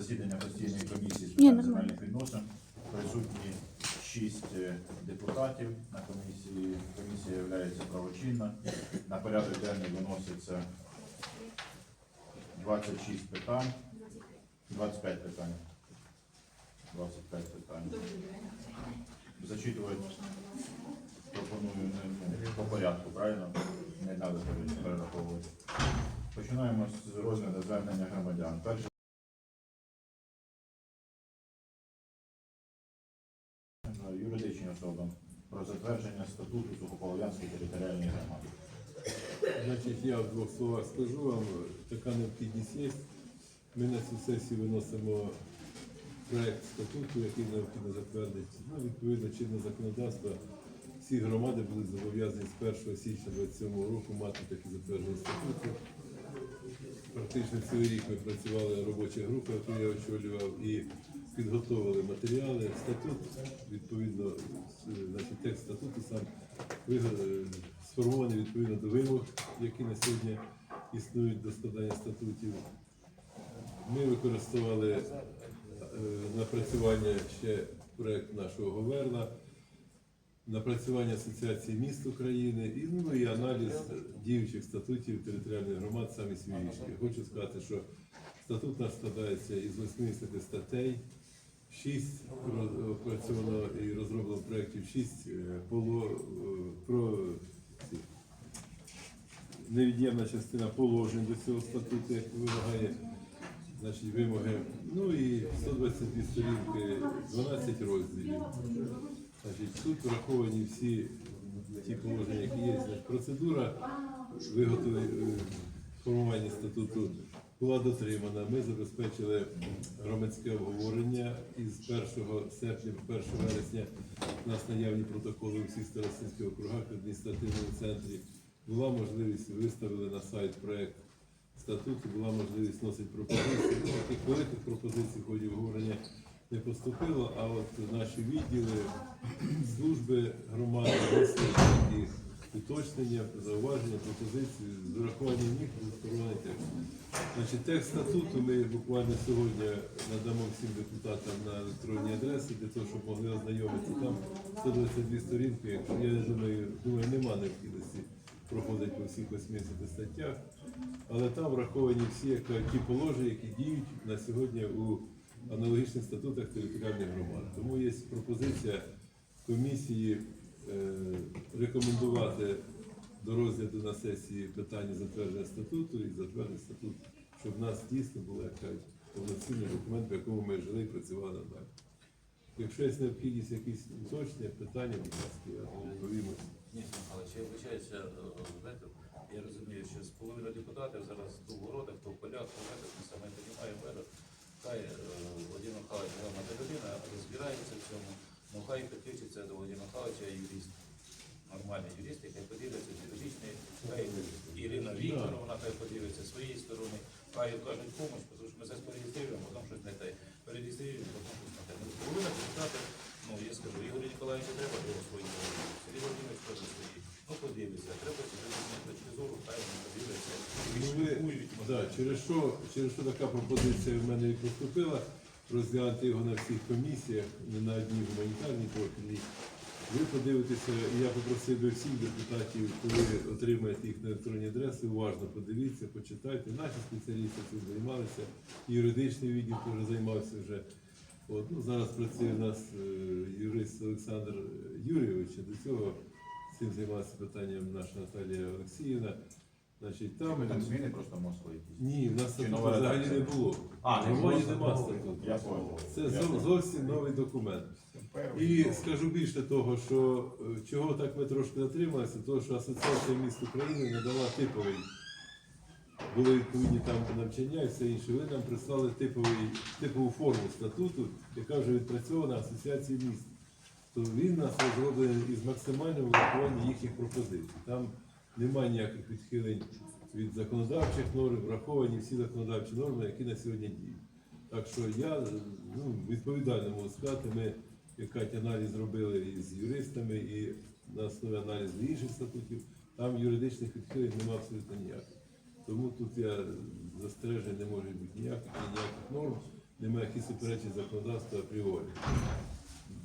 засідання постійної комісії з питань земельних відносин. Присутні шість е, депутатів на комісії. Комісія є правочинна. На порядок денний виноситься 26 питань. 25 питань. 25 питань. Зачитувати пропоную не, ну, по порядку, правильно? Не треба перераховувати. Починаємо з розгляду звернення громадян. Перше про затвердження статуту Сухополов'янської територіальної громади. Значить, я в двох словах скажу вам, така необхідність є. Ми на цю сесію виносимо проект статуту, який необхідно затвердити. Ну, відповідно чинного законодавства, всі громади були зобов'язані з 1 січня 2027 року мати такі затверджені статути. Практично цілий рік ми працювали робоча група, яку я очолював, і підготовили матеріали. Статут, відповідно, значить, текст статуту сам сформований відповідно до вимог, які на сьогодні існують до складання статутів. Ми використовували е, напрацювання ще проект нашого Говерна, напрацювання Асоціації міст України і, ну, і аналіз діючих статутів територіальних громад самі свіжіші. Хочу сказати, що статут наш складається із 80 статей, 6 опрацьовано і розроблено проєктів, 6 поло, е, про ці, невід'ємна частина положень до цього статуту, як вимагає значить, вимоги. Ну і 122 сторінки, 12 розділів. Значить, тут враховані всі ті положення, які є. Значить, процедура виготовлення формування статуту була дотримана. Ми забезпечили громадське обговорення із 1 серпня по 1 вересня. У нас наявні протоколи у всіх старостинських округах адміністративному центрі. Була можливість виставили на сайт проект статуту, була можливість вносити пропозиції. Таких великих пропозицій в ході обговорення не поступило, а от наші відділи, служби громади такі уточнення, зауваження, пропозиції, з урахуванням їх був сформований текст. Значить, текст статуту ми буквально сьогодні надамо всім депутатам на електронні адреси для того, щоб могли ознайомитися. Там 122 сторінки, я думаю, думаю, нема необхідності проходить по всіх 80 статтях, але там враховані всі ті положення, які діють на сьогодні у аналогічних статутах територіальних громад. Тому є пропозиція комісії рекомендувати до розгляду на сесії питання затвердження статуту і затвердити статут, щоб в нас дійсно було як кажуть, повноцінний документ, в якому ми жили і працювали далі. Якщо є необхідність якісь уточнення, питання, будь ласка, я відповім. Ні, Михайлович, я вибачаюся, е, знаєте, я розумію, що з половиною депутатів зараз то в городах, то в полях, то знаєте, ми саме піднімаємо веду. Хай е, Володимир Михайлович грамотна людина розбирається в цьому, ну хай підключиться до Володимира Михайловича юрист. Нормальний юрист, який подивиться з хай Ірина Вікторовна, хай подивиться своєї сторони, хай окажуть допомогу, тому що ми зараз перереєструємо, потім щось не те. Перереєструємо, потім щось не те. Ну, половина депутатів, ну я скажу, Ігорю Ніколаєвичу треба його свої. Сергій Володимирович теж свої. Ну подивиться, треба з точки зору, хай вони подивляться. Ну, ви, да, через, що, через що така пропозиція в мене і поступила, розглянути його на всіх комісіях, не на одній гуманітарній профільній. Ви подивитеся, і я попросив би всіх депутатів, коли отримаєте їх на електронні адреси, уважно подивіться, почитайте. Наші спеціалісти цим займалися, юридичний відділ теж займався вже. От, ну, зараз працює у нас е, юрист Олександр Юрійович, до цього цим займалася питанням наша Наталія Олексіївна. Значить, там, там зміни просто якісь. ні, в нас Чи статуту нова взагалі редакція? не було. А, не було громаді нема статуту. статуту. Я понял. Це Я зо- понял. зовсім новий документ. І скажу більше того, що е, чого так ми трошки затрималися, того, що Асоціація міст України надала типовий. Були відповідні там навчання і все інше. Ви нам прислали типовий, типову форму статуту, яка вже відпрацьована Асоціацією міст. То він у нас розроблений із максимальним врахуванням їхніх пропозицій. Там немає ніяких відхилень від законодавчих норм, враховані всі законодавчі норми, які на сьогодні діють. Так що я ну, відповідально можу сказати, ми як Катя аналіз зробили із юристами і на основі аналізу інших статутів, там юридичних відхилень немає абсолютно ніяких. Тому тут я застережень не може бути ніяких ніяких норм. немає які суперечить законодавства апріорі.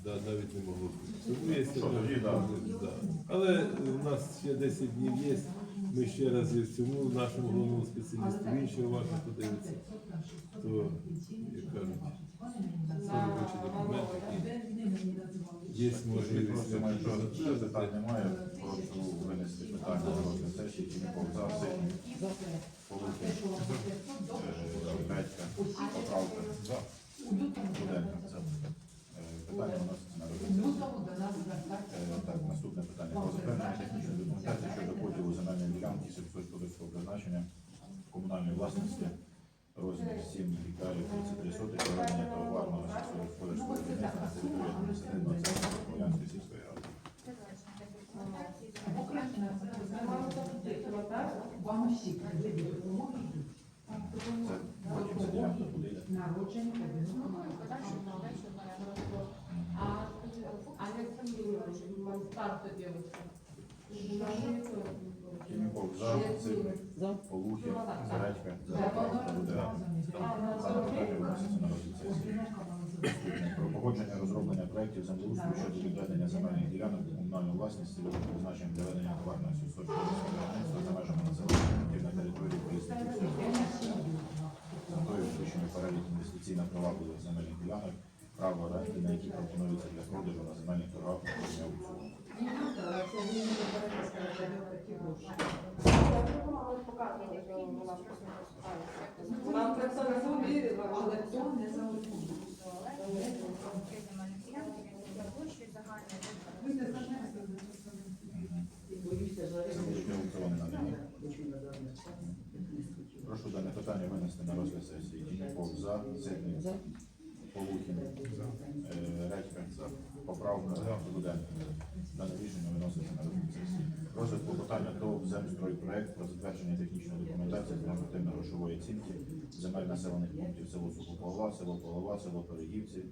Да, навіть не могло бути. Тому є Що, тоді, да. да. Але у нас ще 10 днів є. Ми ще раз і в цьому нашому головному спеціалісту, інші уважно подивиться, то, як кажуть, це робочі документи, є можливість Думаю, що затвердити. питань немає. Прошу винести питання на розгляд сесії. Тіміков за, Ситник, Полухін, е, Редька, Поправка. Руденко. Питання виноситься на розгляд. Е, Так, наступне питання. Про затвердження щодо поділу земельної ділянки сільськогосподарського призначення комунальної власності розмір 7 гектарів 33 сотих проведення товарного сільськогосподарського виробництва на території адміністративного центру Полянської сільської ради. Йде. Тіміков за, Ципник, Полухін, Заречка, за. Про погодження розроблення проєктів землеустрою щодо відведення земельних ділянок у комунальну власність цільовим призначенням для ведення товарного сільськогосподарського за межами населених пунктів на території Поліської з метою включення перелік інвестиційно привабливих земельних ділянок, право оренди, на які пропонується для продажу на земельних торгах формі аукціону. Нам це все завірила, але то не надані. Прошу дане питання винести на розгляд сесії. Тіньков за, Ситник, Полухін, е, Редька, поправка, Руденко. Дане рішення виноситься на розгляд сесії. Розвитку питання до земстройпроект про затвердження технічної документації з нормативно-грошової оцінки земель населених пунктів село Сухополова, село Полова, село Перегівці,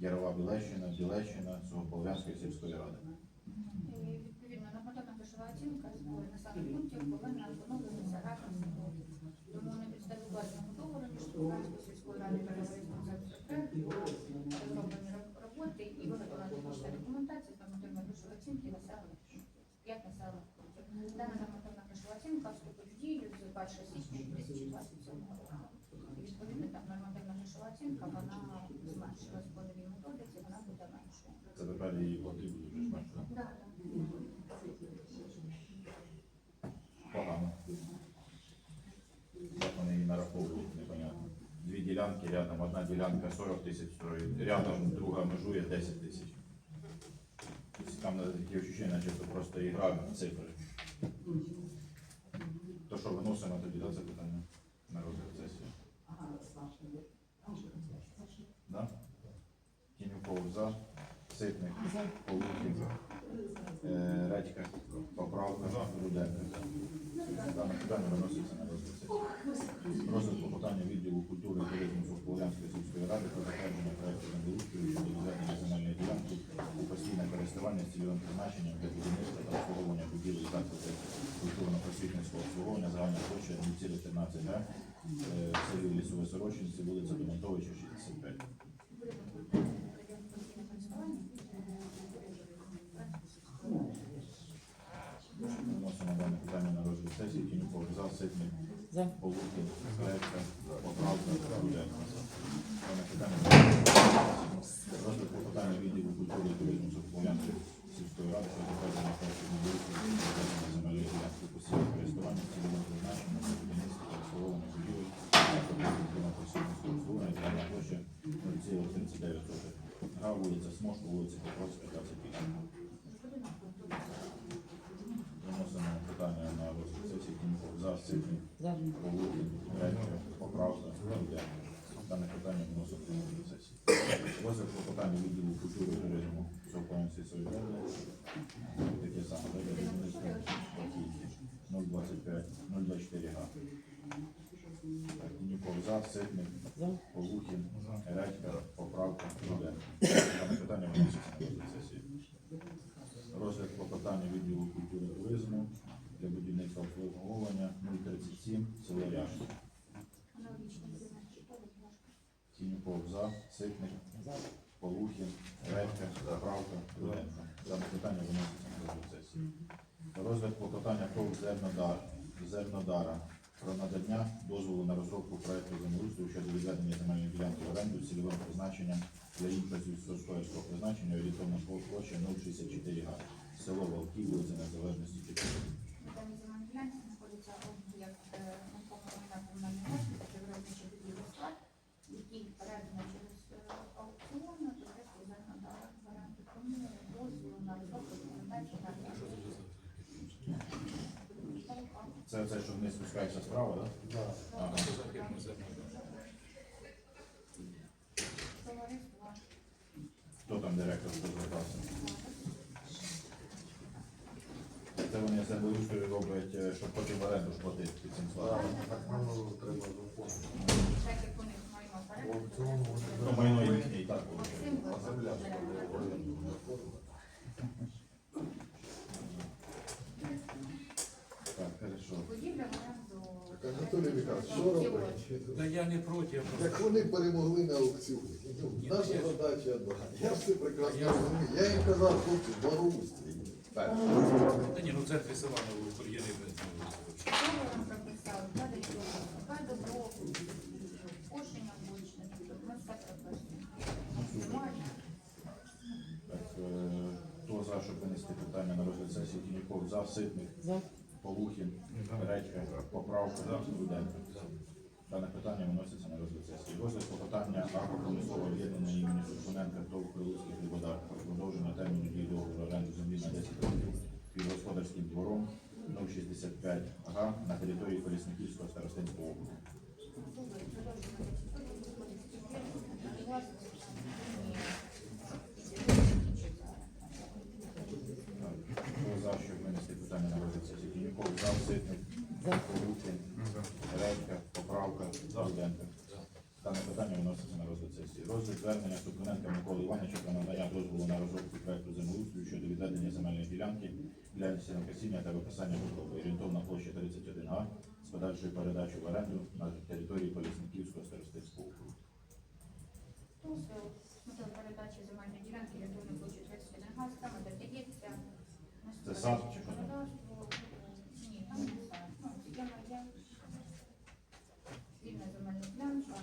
Ярова Білещина, Білещина, Сухополянської сільської ради. Відповідно, нормативна грошова оцінка з населених пунктів повинна поновлюватися разом з договором. Тому на підставі укладеного договору між Полтавською сільською радою та товариством «Земстройпроект» були розроблені роб- роботи і виготовлена технічна документація з нормативної грошової оцінки населених пунктів. П'ять населених пунктів. Дана нормативна грошова оцінка вступить в дію з 1 січня 2027 року. І відповідно там нормативна грошова оцінка, вона зменшилась по новій методиці, вона буде меншою. Це тепер її плати будуть вже зменшувати. Да, да. Погано. Як вони її нараховують, непонятно. Дві ділянки рядом, одна ділянка 40 тисяч стоїть, рядом друга межує 10 тисяч. Там таке відчуття, наче це просто ігра в цифри. То що, виносимо тоді да, це питання на розгляд сесії? Да? Тінюков за, Ситник, Полухін, е, Редька, Поправка, Руденко. Дане питання виноситься на розгляд сесії. Розвитку питання відділу культури і туризму Сухополянської сільської ради про затвердження проекту землеустрою щодо відведення земельної ділянки у постійне користування з цільовим призначенням для будівництва та обслуговування будівель закладів культурно-просвітницького обслуговування загальна площа 2,13 га е, в селі Лісове Сорочинці, вулиця Демонтовича, 65. Виносимо дане питання на розгляд сесії. Тінюков за, Ситник, Полухін, Гречка, Поправка, Руденко. Дане питання розвитку питання відділу культури і туризму Сухополянської сільської ради про затвердження проекту землеустрою щодо відведення земельної ділянки постійного користування з цільовим призначенням для будівництва та обслуговування будівель культурно-просвітницького обслуговування загальна площа 0,39 сотих. Гра вулиця Смошка, вулиця Покровська, 28. Виносимо питання на розгляд сесії За, Гречка, Поправка. Дане питання вносимо на розгляд сесії. Розвитку питання відділу культури туризму Совпанської солідарної. Таке саме, будівництво Бакійки, 025, 024 га. Так, за, Ситник, Полухін, Редька, Поправка, Руденко. Дане питання вноситься на сесії. Розгляд клопотання відділу культури туризму обслуговування 037 село Тінь Тіньков за, Ситник, Полухін, Редька, Заправка, Руденко. Дане питання виноситься на розгляд сесії. Розгляд клопотання ТОВ «Зернодар» Зернодара про надання дозволу на розробку проекту землеустрою щодо відведення земельної ділянки в оренду з цільовим призначенням для іншого сільськогосподарського призначення орієнтовна площа 064 га. Село Волки, вулиця Незалежності 4. На даній земельній ділянці знаходиться об'єкт е, нерухомого комунальної власності, виробничий будівлі склад, який передано через е, аукціон на підтримку Зернодара в оренду. Тому дозволу на розробку документації на Що це за Це це, що вниз спускається справа, так? Да. Ага. Хто там директор звертався? Це вони землеустрою роблять, е, щоб потім в оренду ж платити під цим складом. Так воно треба заповнити. Так як у них майно передано, Аукціон вони Ну, майно їхнє і так Цим Що? Та я не проти, я просто. Як вони перемогли на аукціоні, ну, наша задача одна. Я все прекрасно розумію. Я їм казав, хлопці, благоустрій. Так. Та ні, ну в центрі села на прописали, кладуть договор, яка добро, кошення тобто ми все. Немає. Так, е, хто за, щоб винести питання на розгляд сесії Тіньков за, Ситник, Полухін, Редька, Поправка, Руденко. Дане питання виноситься на розгляд сесії. Розгляд клопотання агропромислового об'єднання імені Сушоненка ТОВ Прилуцьких Рибодар про продовження терміну дії договору оренди землі на 10 років під господарським двором 065 га на території Колісниківського старостинського округу. Так, Хто за, щоб винести питання на розгляд сесії Тіньков за, Ситник, Полухін, Редька, Поправка, Руденко. Дане питання виноситься на розгляд звернення Супруненка Миколи Івановича про надання дозволу на розробку проекту землеустрою щодо відведення земельної ділянки для сінокосіння та виписання будови. Орієнтовна площа 31А з подальшою передачею в оренду на території Полісниківського старостинського округу. Дозвіл метод передачі земельної ділянки рятунок площі 31 газ, там додається. Це сад чи що там? Господарство, Ні, там не сад. Ну, схема є. Вільна земельна ділянка,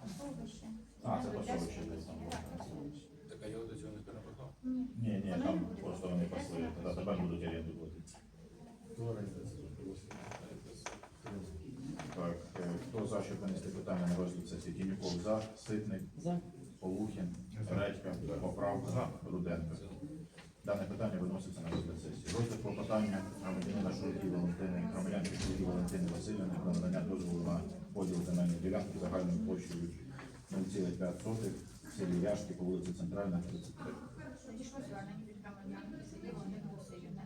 пасовище. А, це пасовище десь там. Так, пасовище. Так, а я до цього не перепитав. Ні. Ні, ні, Воно там не буде просто вони пасли, тоді тепер будуть оренду платити. Хто оренда це просить? Так, е, хто за, щоб винести питання на розгляд сесії За, Ситник, Полухін, Редька, Поправка, Руденко. Дане питання виноситься на розгляд сесії. Розгляд клопотання громадянина Шурки Валентини, громадянки Шурки Валентини Васильівни про надання дозволу на поділ земельної ділянки загальною площею 0,5 в селі Яшки по вулиці Центральна, 33. Надійшло звернення від громадянки Сергія Володимира Васильівна.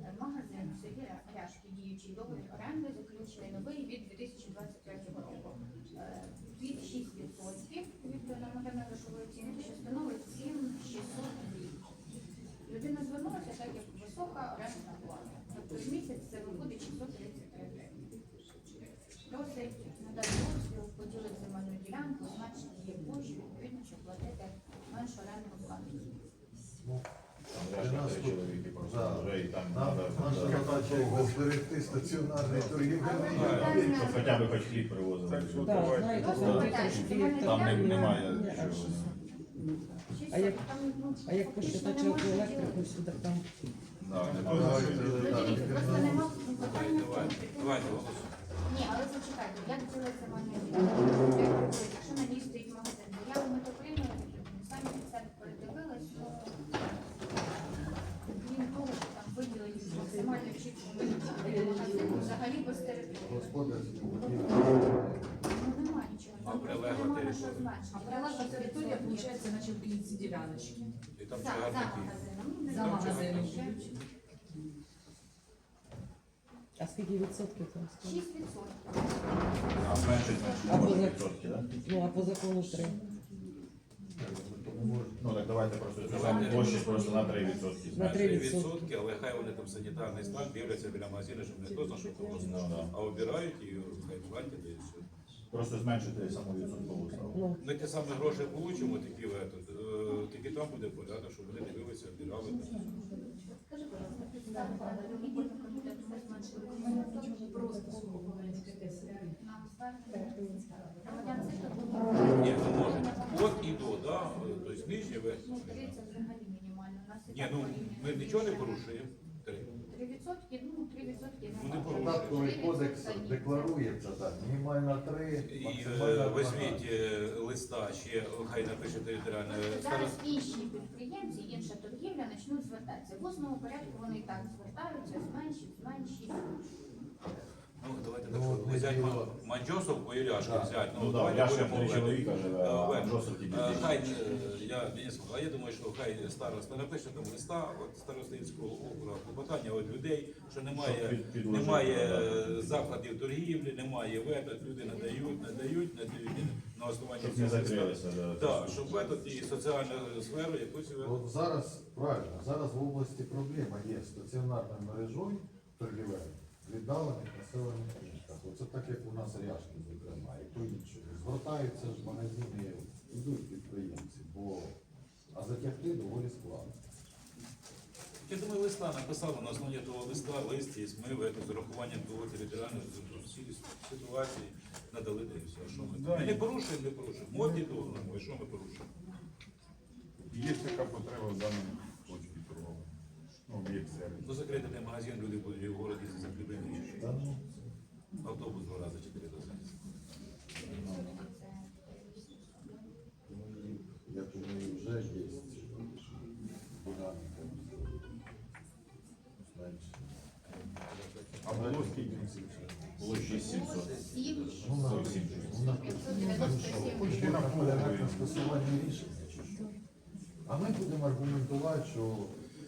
Е, Магазин в селі Ряшки, діючий договір оренди, заключений новий від 2023 року. Від 6% від нормативної грошової оцінки, що становить 7602. Людина звернулася, так як висока орендна плата. Тобто в місяць це виходить 633 гривні. Просить надати дозвіл, поділити земельну ділянку, значить її площу, відповідно, щоб платити меншу орендну плату. Просто Да. вже і там Нам- треба, Наша да, задача якби зберегти стаціонарний щоб хоча б хоч хліб привозили. Знаєте, там не- немає Ні. А як- ну, А як посчитати електрику сюди там? Да, не. І там За, за чагарники. магазином. Ну, За магазином що А скільки відсотків там? скажи? 6%. А зменшить, значить, Або може відсотки, так? Ну, а по закону три. Ну так давайте просто саму площадь просто на 3% На три відсотки. відсотки, але хай вони там санітарний стан дивляться біля магазину, щоб не хто знає, що Ну, просто, а обирають і хай і все. Просто зменшити саму відсоткову ставку. Ну, Ми ті самі гроші получимо, такі в этот, е, тільки там буде порядок, щоб вони дивилися, обирали. Скажи, громадян це Ні, не може. От і до, да? тобто нижнє верх. Це взагалі мінімально. У нас і Ні, ну ми нічого не порушуємо. Три. Три відсотки, ну, три відсотки. Ну, не немає. Податковий кодекс декларується так, мінімально 3, І е, 12. візьміть е, листа, ще хай напише територіальне Зараз інші підприємці, інша торгівля почнуть звертатися. В основному порядку вони і так звертаються, зменшить, зменшить. Ну, давайте Ну, так, що взяти діло- Манджосовку і Ляшки Так. взяти. Ну Ну, давайте будемо три говорити. чоловіка живе, Е, а Вен, жорстко тільки е, більше. Хай, е, я, Денис, а я думаю, що хай староста напише там листа от старостинського округу, клопотання від людей, що Щоб немає, під- підложити, немає да. е, закладів торгівлі, немає вето, люди надають, надають, надають на основанні Щоб не цього листа. закрилися. да, Так, щоб в этот і соціальну сферу якусь е, От зараз, правильно, зараз в області проблема є стаціонарною мережою торгівель віддалених населених пунктах. Оце так, як у нас ряшки, зокрема, і то інше. Звертаються ж магазини, йдуть підприємці, бо а затягти доволі складно. Я думаю, листа написали на основі того листа, лист є, ми в з урахуванням того територіальної ситуації надали де все. А Що ми? Ми не порушуємо, не порушуємо. От і що ми порушуємо? Є така потреба в даному об'єкт сервіс. Ну закрити той магазин, люди будуть в городі за хлібини. Та ну, Автобус два рази чотири рази. я думаю, вже є динаміка. Менше. А було скільки? Було 6700. Ну, на- Зовсім ну, на- 597 Хочете наполягати на скасуванні рішення чи що? А ми будемо аргументувати, що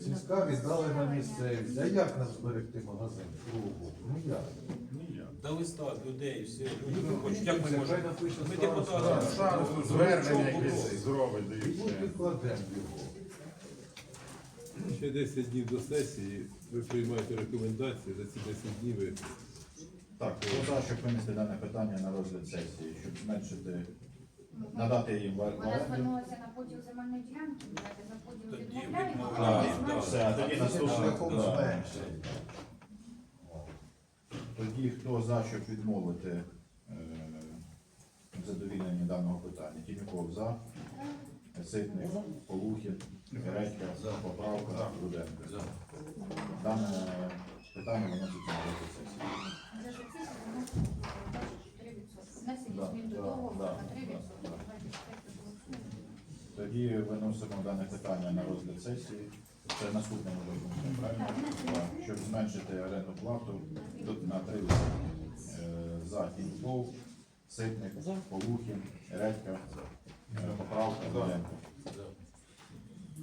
сільська віддалена місцевість. А як нам зберегти магазин кругу? Ну як? До листа людей, всі люди хочуть, як ми можемо. Ми депутати. Звернення якесь зробить, І і тут підкладемо його. ще 10 днів до сесії ви приймаєте рекомендації, за ці 10 днів ви Так, хто щоб винести дане питання на розгляд сесії, щоб зменшити, надати їм Вона оренду. звернулася на поділ земельної ділянки, давайте за поділ Тоді відмовляємо, відмовляємо, а. Все, а тоді наступне. Шляхом да. зменшення. Тоді хто за, щоб відмовити е, в даного питання? Тіміков за, Ситник, Полухін, Редька, Поправка, Руденко. За. Дане питання виноситься на розгляд сесії сесію виносимо три відсотки. Внесення Да, змін до да, договору да, на три да, відсотки. да. Давайте чекайте, голосуємо. Тоді виносимо дане питання на розгляд сесії. Це наступне може бути, правильно? Так, Щоб зменшити орендну плату тут на 3 Е, За Тіньков, Ситник. Полухін, Редька, е, Поправка, Руденко.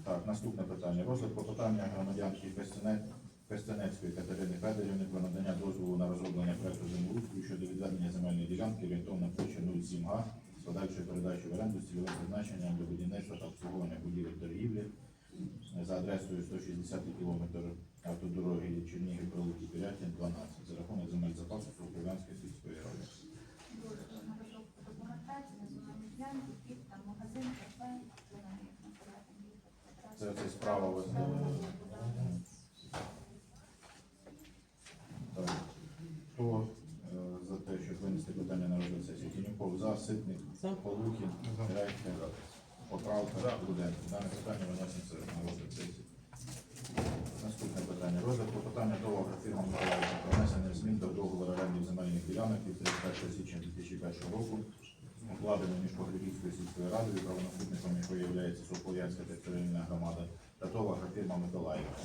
Так, наступне питання. Розгляд клопотання громадянки Костянець- Костянецької Катерини Федорівни про надання дозволу на розроблення проекту землеустрою щодо відведення земельної ділянки орієнтовна площа 07 га з подальшою передачою в оренду з цільовим для будівництва та обслуговування будівель торгівлі за адресою 160 км автодороги Чернігів Прилуки Пірятин 12 за рахунок земель запасу Солов'янської сільської ради. Дозвіл на розробку документації, на земельну ділянку, під там магазин, кафе, вона їх на порядок їхати. Це, це справа ось, е, Так. Хто е, за те, щоб винести питання на розгляд сесії? Тінюков за, Ситник, За. Полухін, Рейхер, Поправка, Руденко. Дане питання виноситься на розгляд сесії. Наступне питання. Розгляд клопотання до фірма Миколаївна про внесення змін до договору оренди земельних ділянок від 31 січня 2001 року, укладено між Погребівською сільською радою, правонаступником якої є Сополянська територіальна громада та ТОВ фірма Миколаївна.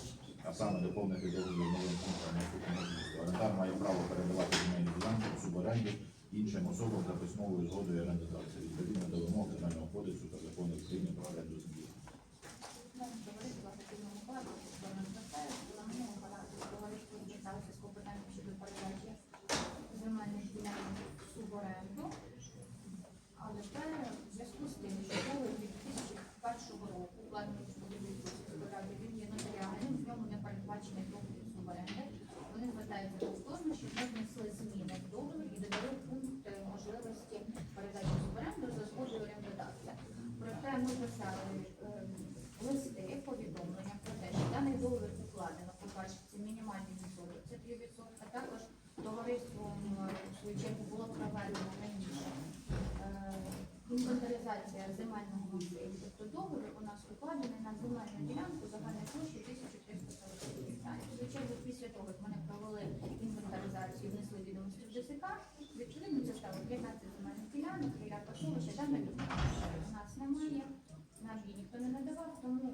А саме доповнити договір новим пунктом наступного змісту. Орендар має право передавати земельну ділянку в суборенду іншим особам за письмовою згодою орендодавця відповідно до вимог земельного кодексу та закону України про оренду землі. Товариство активного укладу, що нам звертається, була минулого разу товариство зверталося з клопотанням щодо передачі земельних ділянок в суборенду. Але тепер в зв'язку з тим, що договір від 2001 року укладений з Подивівською сільською радою, він є нотаріальним, в ньому не передбачений договір суборенди. Вони звертаються повторно, щоб ми внесли зміни в договір і додали пункт е, можливості ми писали листи, повідомлення про те, що даний договір укладено, по-перше, це мінімальний відсоток, це 3%, а також товариством е, свою чергу було проведено раніше е, інвентаризація земельного масиву. Тобто договір у нас укладений на земельну ділянку загальною площею 1340 гектарів. Чергу, після того, як ми не провели інвентаризацію, внесли відомості в ДСК, відповідно це стало 15 земельних ділянок, біля пасовища, даної документації у нас немає, нам її ніхто не надавав, тому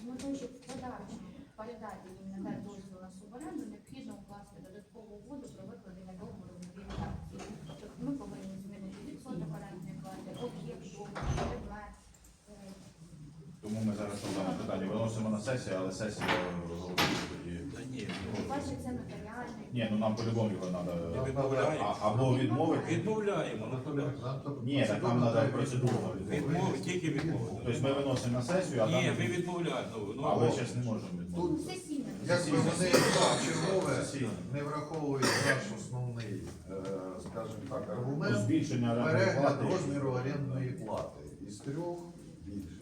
з метою, щоб в подальшому передати їм надати дозвіл на суборенду, необхідно укласти додаткову угоду про викладення договору в новій редакції. Тобто ми повинні змінити відсоток орендної плати, об'єкт, предмет. е, Тому ми зараз питання виносимо на сесію, але сесія ні, По-перше, це нотаріальний. Ні, ну нам по-любому його треба. відмовляємо. Або відмовити. Відмовляємо. Нам Ні, так нам треба процедуру. Відмови, тільки відмови. Тобто ми виносимо на сесію, а Ні, там... ви відмовляєте. Ну, Але зараз не можемо відмовити. сесійне. Якби вони так, чергове Сесійно. не враховують наш основний, е, скажімо так, Ну, аргумент, Збільшення орендної перегляд плати. розміру орендної плати із трьох більше.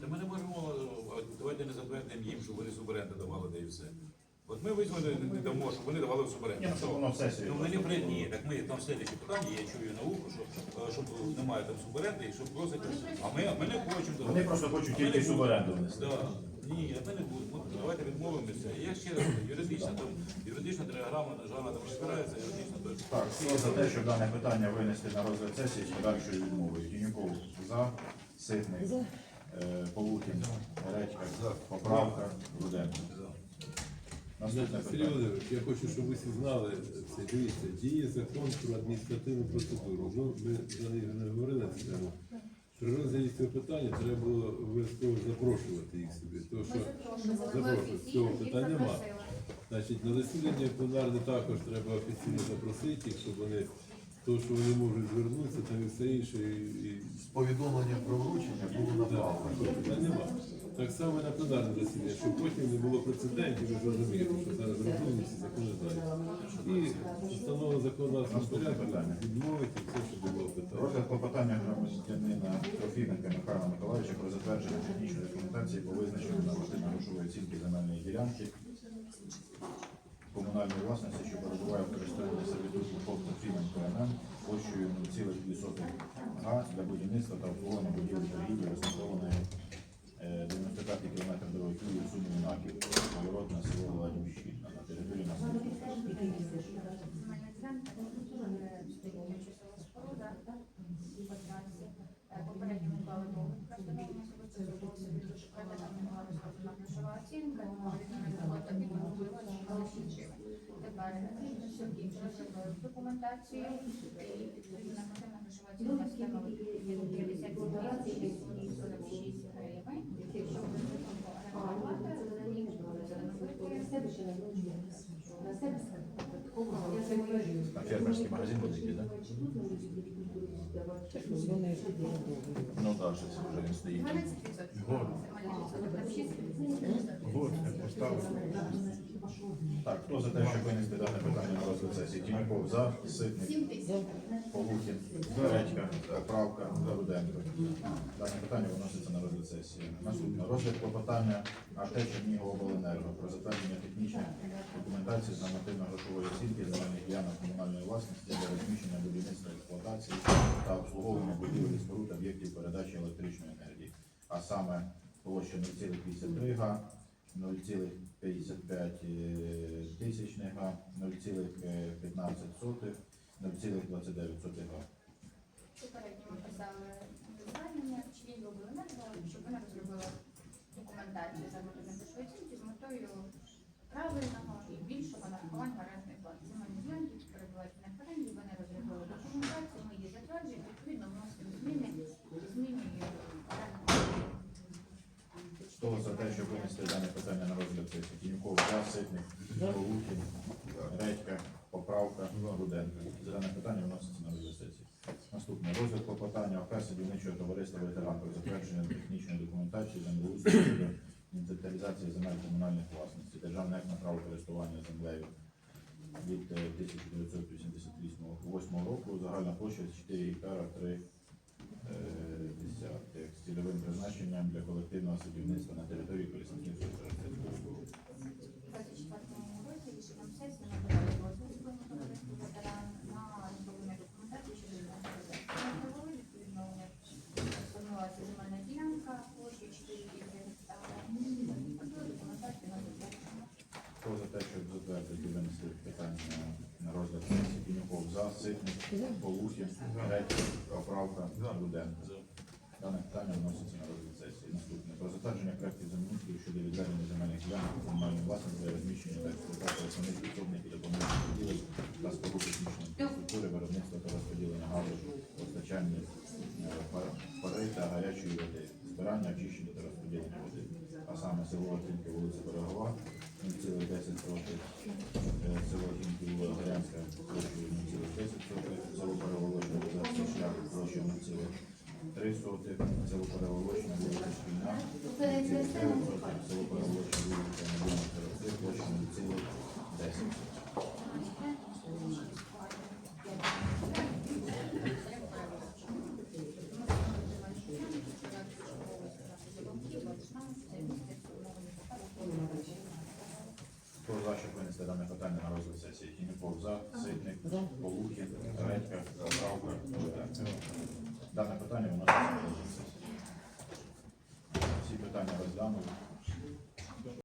Та ми не можемо, е, давайте не затвердимо їм, щоб вони суборенду давали, де і все. От ми визвали, не дамо, щоб вони давали в Ні, ну щоб воно в сесію. Ну, мені при... Ні, так ми там слідчі питання, я чую на ухо, що, е, щоб немає там суборенди і щоб просить. А ми, ми не хочемо Вони просто хочуть А ми не тільки будемо. суборенду внести. Да. Ні, ми не будемо. Давайте відмовимося. Я ще раз говорю, юридично там, юридично телеграма державна там розбирається, юридично теж. Так, хто за те, щоб дане питання винести на розгляд сесії з подальшою відмовою? Тінюков за, Ситник, За. е, Полухін, Редька, Поправка, Руденко. Сергій. Володимирович, я хочу, щоб ви всі знали це. Дивіться, діє закон про адміністративну процедуру. Ну, ми за неї не говорили на цю тему. При розгляді цього питання треба було обов'язково запрошувати їх собі. Тому що, запрошувати цього питання нема. значить, на засідання пленарне також треба офіційно запросити їх, щоб вони, то, що вони можуть звернутися, там і все інше. І, і... З повідомленням про вручення було Да, направлено. нема. Так само і на пленарне засідання, щоб потім не було прецедентів, ви ж розумієте, що зараз розумні всі закони знають. І встановлено законодавством порядку відмовити все, що було питання. Розгляд клопотання громадянина Трофіменка Михайла Миколаївича про затвердження технічної документації по визначенню нормативно-грошової оцінки земельної ділянки комунальної власності, що перебуває в користуванні сервітуту ФОП Трофіменко НМ площею 0,2 га для будівництва та обслуговування будівлі торгівлі, розташованої е, 95 км дороги Київ, Сумів, Наків, на село Ладівщина на території. Е, Попередньо ми клали договір про встановлення особисто зробилося від шукати там була розроблена грошова оцінка, відповідно не було так і можливо. Тепер е, сьогодні розробили документацію і відповідно нормативна грошова оцінка становить 50 тисяч 46 гривень. Щоб орендна плата за рік А фермерський магазин буде йти, так? Ну так, що це вже він стоїть. 12% земельний відсоток, там 6 Год поставили. Так, хто за те, щоб винести дане питання на розгляд сесії? Тіньков за, Ситник, Полухін, Редька, Правка, Руденко. Дане питання виноситься на розгляд сесії. Наступне. Розгляд клопотання АТ Черніговобленерго про затвердження технічних документацій з нормативно-грошової оцінки земельних ділянок комунальної власності для розміщення будівництва експлуатації та обслуговування будівель споруд об'єктів передачі електричної енергії. А саме площа 0,53 га, 0,55 тисячних га, 0,15, 0,29 га. Попередньо ми писали звернення, чи він робили енерго, щоб вона розробила документацію за оцінки з метою правильного і більшого нарахування орендної плати. Земельні ділянки перебувають на оренді, вони розробили документацію, ми її затверджуємо, відповідно вносимо зміни, змінюємо орендну плату. Хто за те, дане питання на розгляд сесії? Тіньков за, Ситник, Полухін, Редька, Поправка, Руденко. За дане питання виноситься на розгляд сесії. Наступне. Розгляд клопотання ОК Садівничого товариства ветеран про затвердження технічної документації землеустрою щодо інвентаризації земель комунальних власності. Державне на право користування землею від е, 1988 року. Загальна площа 4 гектара 3 е, десятих з цільовим призначенням для колективного садівництва на території Колісниківської старостинської округи. У 24 році рішенням сесії надавали дозвіл збройному товариству ветеран на розроблення документації щодо відновлення відповідно у них сформувалася земельна ділянка площею 4 гектара. Готові документацію на затвердження. Хто за те, щоб затвердити винести питання за. Дане питання вноситься на розгляд сесії. Наступне. Про затвердження проєктів землеустрою щодо відведення земельних ділянок комунальної власності для розміщення та експлуатації основних підсобних і допоміжних будівель та споруд технічної інфраструктури, виробництва та розподілення газу, постачання е, пари та гарячої води, збирання, очищення та розподілення води. А саме село Артинки, вулиця Берегова, 0,10 років, село Артинки, Горянська, площею 0,10 років, село Переволочне, Шлях, площею 3 соти, село Переволочне, вулиця Шпільна, 4 соти, село Переволочне, вулиця Надіна Тарасик, площа ціло 10.